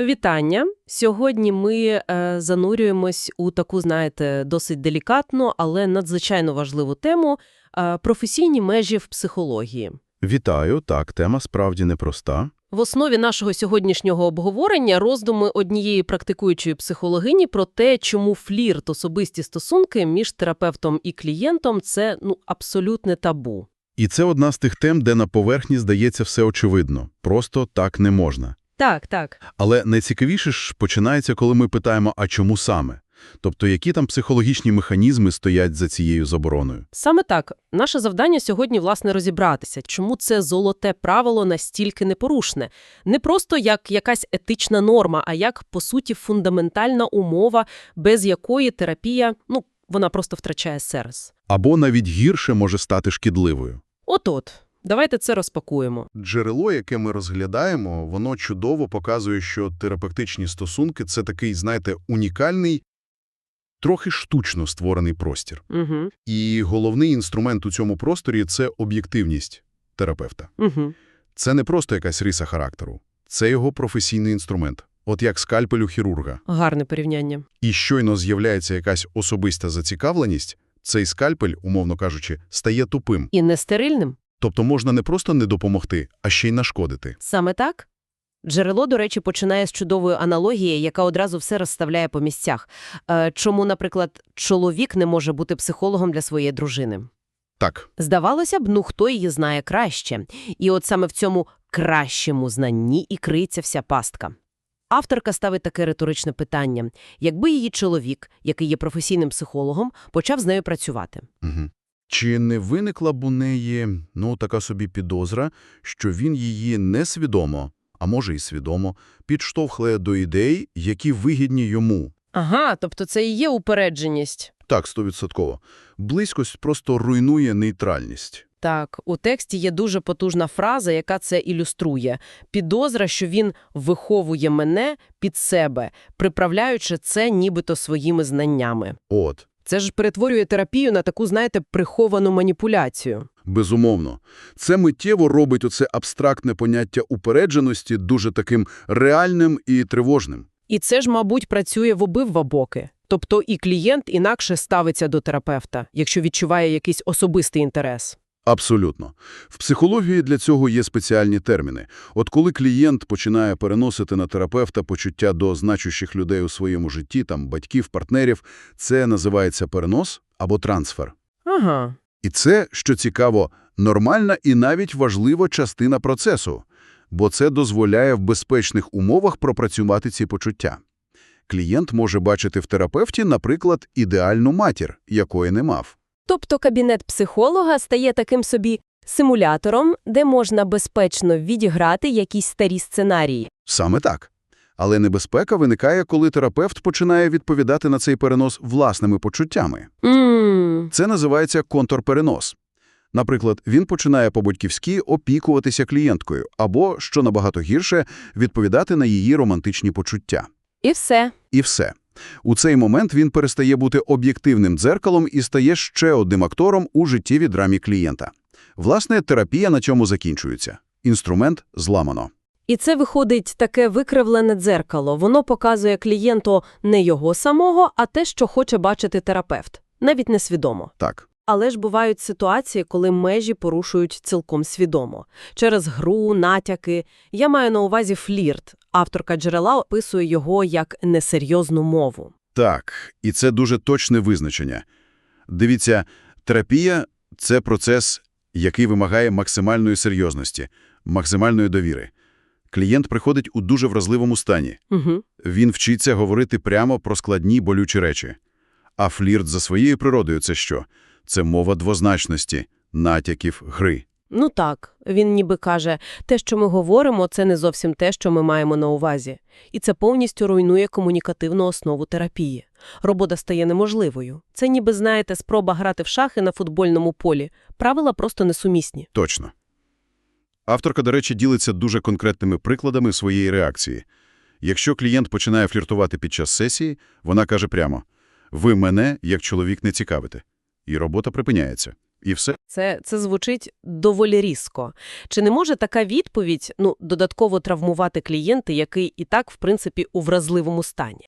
Вітання! Сьогодні ми е, занурюємось у таку, знаєте, досить делікатну, але надзвичайно важливу тему е, професійні межі в психології. Вітаю, так, тема справді непроста. В основі нашого сьогоднішнього обговорення роздуми однієї практикуючої психологині про те, чому флірт, особисті стосунки між терапевтом і клієнтом – це ну, абсолютне табу. І це одна з тих тем, де на поверхні здається все очевидно. Просто так не можна. Так, так. Але найцікавіше ж починається, коли ми питаємо, а чому саме? Тобто, які там психологічні механізми стоять за цією забороною? Саме так. Наше завдання сьогодні, власне, розібратися, чому це золоте правило настільки непорушне. Не просто як якась етична норма, а як, по суті, фундаментальна умова, без якої терапія, ну, вона просто втрачає сенс. Або навіть гірше може стати шкідливою. От-от. Давайте це розпакуємо. Джерело, яке ми розглядаємо, воно чудово показує, що терапевтичні стосунки – це такий, знаєте, унікальний, трохи штучно створений простір. Угу. І головний інструмент у цьому просторі – це об'єктивність терапевта. Угу. Це не просто якась риса характеру. Це його професійний інструмент. От як скальпель у хірурга. Гарне порівняння. І щойно з'являється якась особиста зацікавленість, цей скальпель, умовно кажучи, стає тупим. І нестерильним? Тобто можна не просто не допомогти, а ще й нашкодити. Саме так? Джерело, до речі, починає з чудової аналогії, яка одразу все розставляє по місцях. Е, чому, наприклад, чоловік не може бути психологом для своєї дружини? Так, Здавалося б, ну хто її знає краще. І от саме в цьому кращому знанні і криється вся пастка. Авторка ставить таке риторичне питання. Якби її чоловік, який є професійним психологом, почав з нею працювати? угу. Чи не виникла б у неї, ну, така собі підозра, що він її несвідомо, а може і свідомо, підштовхує до ідей, які вигідні йому? Ага, тобто це і є упередженість. Так, стовідсотково. Близькость просто руйнує нейтральність. Так, у тексті є дуже потужна фраза, яка це ілюструє. Підозра, що він виховує мене під себе, приправляючи це нібито своїми знаннями. От. Це ж перетворює терапію на таку, знаєте, приховану маніпуляцію. Безумовно. Це миттєво робить оце абстрактне поняття упередженості дуже таким реальним і тривожним. І це ж, мабуть, працює в обидва боки. Тобто і клієнт інакше ставиться до терапевта, якщо відчуває якийсь особистий інтерес. Абсолютно. В психології для цього є спеціальні терміни. От коли клієнт починає переносити на терапевта почуття до значущих людей у своєму житті, там батьків, партнерів, це називається перенос або трансфер. Ага. І це, що цікаво, нормальна і навіть важлива частина процесу, бо це дозволяє в безпечних умовах пропрацювати ці почуття. Клієнт може бачити в терапевті, наприклад, ідеальну матір, якої не мав. Тобто кабінет психолога стає таким собі симулятором, де можна безпечно відіграти якісь старі сценарії. Саме так. Але небезпека виникає, коли терапевт починає відповідати на цей перенос власними почуттями. Ммм. Це називається контрперенос. Наприклад, він починає по-батьківськи опікуватися клієнткою або, що набагато гірше, відповідати на її романтичні почуття. І все. І все. У цей момент він перестає бути об'єктивним дзеркалом і стає ще одним актором у життєвій драмі клієнта. Власне, терапія на цьому закінчується. Інструмент зламано. І це виходить таке викривлене дзеркало. Воно показує клієнту не його самого, а те, що хоче бачити терапевт. Навіть несвідомо. Так. Але ж бувають ситуації, коли межі порушують цілком свідомо. Через гру, натяки. Я маю на увазі флірт. Авторка джерела описує його як несерйозну мову. Так, і це дуже точне визначення. Дивіться, терапія – це процес, який вимагає максимальної серйозності, максимальної довіри. Клієнт приходить у дуже вразливому стані. Угу. Він вчиться говорити прямо про складні болючі речі. А флірт за своєю природою – це що? Це мова двозначності, натяків, гри. Ну так, він ніби каже, те, що ми говоримо, це не зовсім те, що ми маємо на увазі. І це повністю руйнує комунікативну основу терапії. Робота стає неможливою. Це ніби, знаєте, спроба грати в шахи на футбольному полі. Правила просто несумісні. Точно. Авторка, до речі, ділиться дуже конкретними прикладами своєї реакції. Якщо клієнт починає фліртувати під час сесії, вона каже прямо «Ви мене, як чоловік, не цікавите». І робота припиняється. І все. Це, це звучить доволі різко. Чи не може така відповідь ну, додатково травмувати клієнта, який і так, в принципі, у вразливому стані?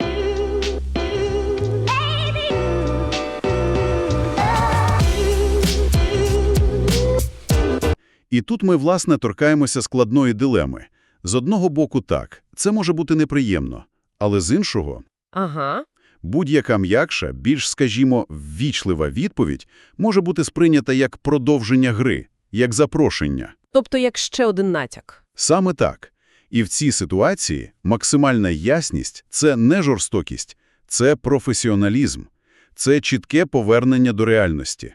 І тут ми, власне, торкаємося складної дилеми. З одного боку так, це може бути неприємно, але з іншого Ага. Будь-яка м'якша, більш, скажімо, ввічлива відповідь може бути сприйнята як продовження гри, як запрошення. Тобто як ще один натяк. Саме так. І в цій ситуації максимальна ясність – це не жорстокість, це професіоналізм, це чітке повернення до реальності.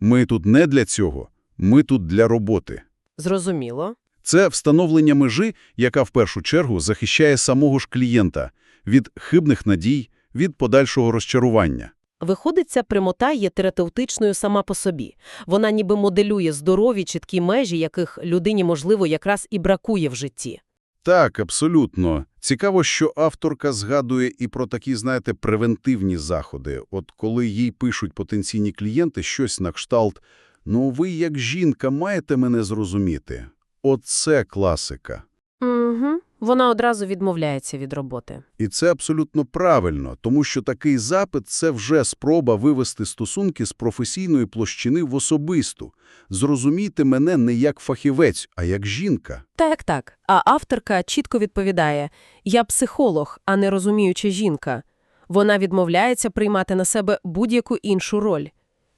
Ми тут не для цього, ми тут для роботи. Зрозуміло. Це встановлення межі, яка в першу чергу захищає самого ж клієнта від хибних надій, від подальшого розчарування. Виходить, ця прямота є терапевтичною сама по собі. Вона ніби моделює здорові чіткі межі, яких людині, можливо, якраз і бракує в житті. Так, абсолютно. Цікаво, що авторка згадує і про такі, знаєте, превентивні заходи. От коли їй пишуть потенційні клієнти щось на кшталт «Ну, ви, як жінка, маєте мене зрозуміти». Оце класика. Угу. Вона одразу відмовляється від роботи. І це абсолютно правильно, тому що такий запит – це вже спроба вивести стосунки з професійної площини в особисту. Зрозумійте мене не як фахівець, а як жінка. Так, так. А авторка чітко відповідає «Я психолог, а не розуміюча жінка». Вона відмовляється приймати на себе будь-яку іншу роль,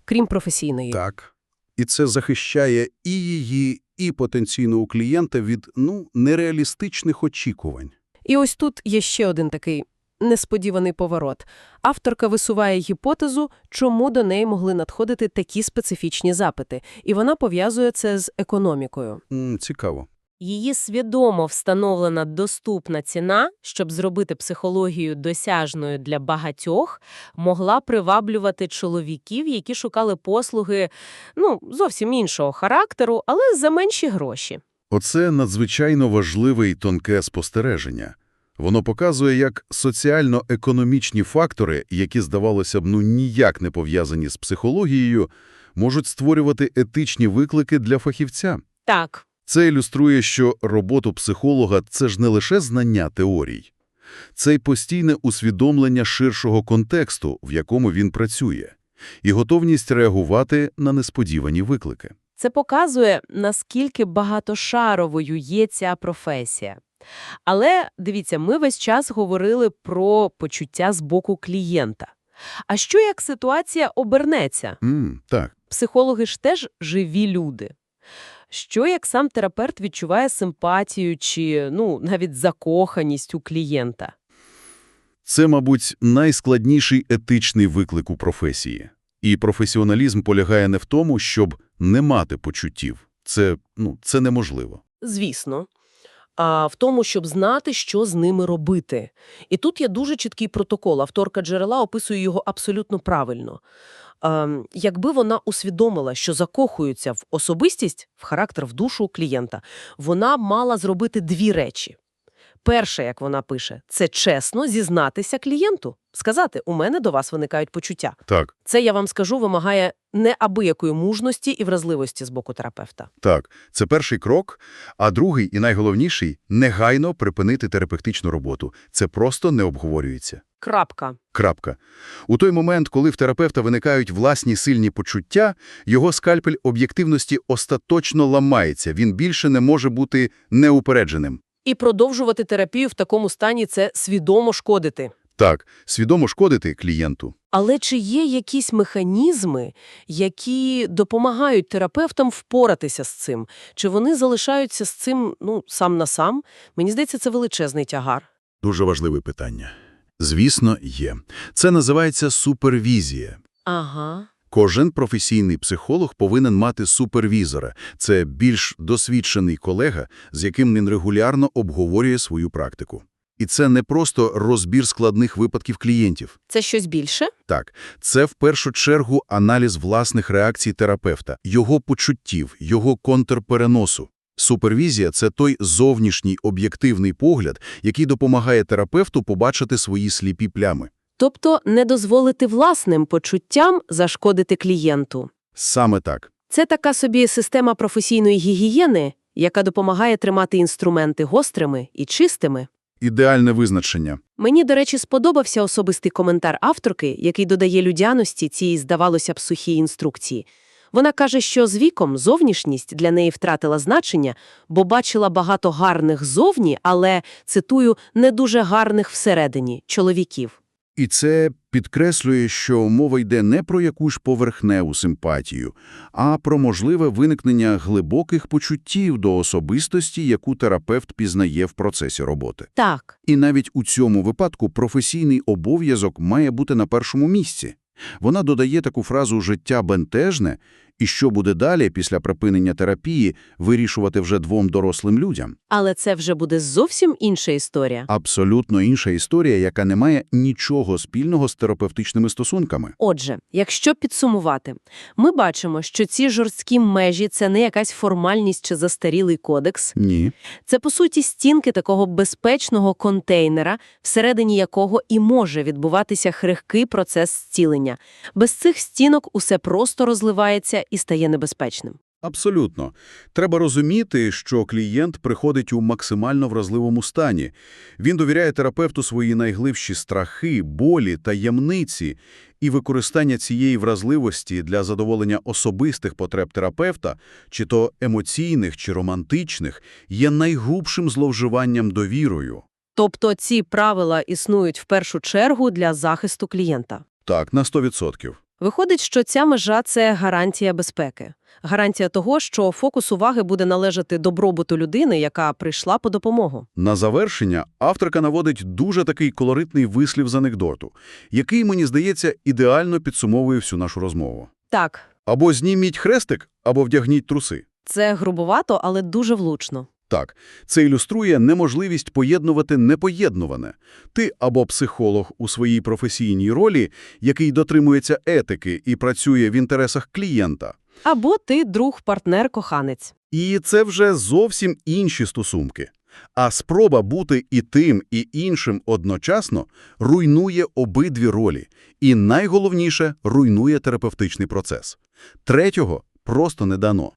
крім професійної. Так. І це захищає і її, і потенційного клієнта від, ну, нереалістичних очікувань. І ось тут є ще один такий несподіваний поворот. Авторка висуває гіпотезу, чому до неї могли надходити такі специфічні запити, і вона пов'язує це з економікою. М, цікаво. Її свідомо встановлена доступна ціна, щоб зробити психологію досяжною для багатьох, могла приваблювати чоловіків, які шукали послуги ну, зовсім іншого характеру, але за менші гроші. Оце надзвичайно важливе і тонке спостереження. Воно показує, як соціально-економічні фактори, які, здавалося б, ну ніяк не пов'язані з психологією, можуть створювати етичні виклики для фахівця. Так, Це ілюструє, що роботу психолога – це ж не лише знання теорій. Це й постійне усвідомлення ширшого контексту, в якому він працює, і готовність реагувати на несподівані виклики. Це показує, наскільки багатошаровою є ця професія. Але, дивіться, ми весь час говорили про почуття з боку клієнта. А що як ситуація обернеться? М, так. Психологи ж теж живі люди. Що як сам терапевт відчуває симпатію чи, ну, навіть закоханість у клієнта? Це, мабуть, найскладніший етичний виклик у професії. І професіоналізм полягає не в тому, щоб не мати почуттів. Це, ну, це неможливо. Звісно. А в тому, щоб знати, що з ними робити. І тут є дуже чіткий протокол. Авторка джерела описує його абсолютно правильно. Ем, якби вона усвідомила, що закохується в особистість, в характер, в душу клієнта, вона мала зробити дві речі. Перше, як вона пише, це чесно зізнатися клієнту. Сказати, у мене до вас виникають почуття. Так, Це, я вам скажу, вимагає неабиякої мужності і вразливості з боку терапевта. так. Це перший крок. А другий і найголовніший – негайно припинити терапевтичну роботу. Це просто не обговорюється. Крапка. Крапка. У той момент, коли в терапевта виникають власні сильні почуття, його скальпель об'єктивності остаточно ламається, він більше не може бути неупередженим. І продовжувати терапію в такому стані – це свідомо шкодити. Так, свідомо шкодити клієнту. Але чи є якісь механізми, які допомагають терапевтам впоратися з цим? Чи вони залишаються з цим ну, сам на сам? Мені здається, це величезний тягар. Дуже важливе питання. Звісно, є. Це називається супервізія. Ага. Кожен професійний психолог повинен мати супервізора. Це більш досвідчений колега, з яким він регулярно обговорює свою практику. І це не просто розбір складних випадків клієнтів. Це щось більше? Так, це в першу чергу аналіз власних реакцій терапевта, його почуттів, його контрпереносу. Супервізія – це той зовнішній об'єктивний погляд, який допомагає терапевту побачити свої сліпі плями. Тобто не дозволити власним почуттям зашкодити клієнту. Саме так. Це така собі система професійної гігієни, яка допомагає тримати інструменти гострими і чистими. Ідеальне визначення. Мені, до речі, сподобався особистий коментар авторки, який додає людяності цій, здавалося б, сухій інструкції. Вона каже, що з віком зовнішність для неї втратила значення, бо бачила багато гарних зовні, але, цитую, не дуже гарних всередині чоловіків. І це підкреслює, що мова йде не про якусь поверхневу симпатію, а про можливе виникнення глибоких почуттів до особистості, яку терапевт пізнає в процесі роботи. Так, І навіть у цьому випадку професійний обов'язок має бути на першому місці. Вона додає таку фразу «життя бентежне», і що буде далі після припинення терапії вирішувати вже двом дорослим людям. але це вже буде зовсім інша історія. Абсолютно інша історія, яка не має нічого спільного з терапевтичними стосунками. Отже, якщо підсумувати, ми бачимо, що ці жорсткі межі – це не якась формальність чи застарілий кодекс, Ні. Це, по суті, стінки такого безпечного контейнера, всередині якого і може відбуватися хрихкий процес зцілення. Без цих стінок усе просто розливається і стає небезпечним. Абсолютно. Треба розуміти, що клієнт приходить у максимально вразливому стані. Він довіряє терапевту свої найглибші страхи, болі, таємниці, і використання цієї вразливості для задоволення особистих потреб терапевта, чи то емоційних, чи романтичних, є найгрубшим зловживанням довірою. Тобто ці правила існують в першу чергу для захисту клієнта. Так, на 100%. Виходить, що ця межа – це гарантія безпеки. Гарантія того, що фокус уваги буде належати добробуту людини, яка прийшла по допомогу. На завершення авторка наводить дуже такий колоритний вислів з анекдоту, який, мені здається, ідеально підсумовує всю нашу розмову. Так, Або зніміть хрестик, або вдягніть труси. це грубувато, але дуже влучно. Так, це ілюструє неможливість поєднувати непоєднуване. Ти або психолог у своїй професійній ролі, який дотримується етики і працює в інтересах клієнта. Або ти друг, партнер, коханець. І це вже зовсім інші стосунки. А спроба бути і тим, і іншим одночасно руйнує обидві ролі. І найголовніше – руйнує терапевтичний процес. Третього просто не дано.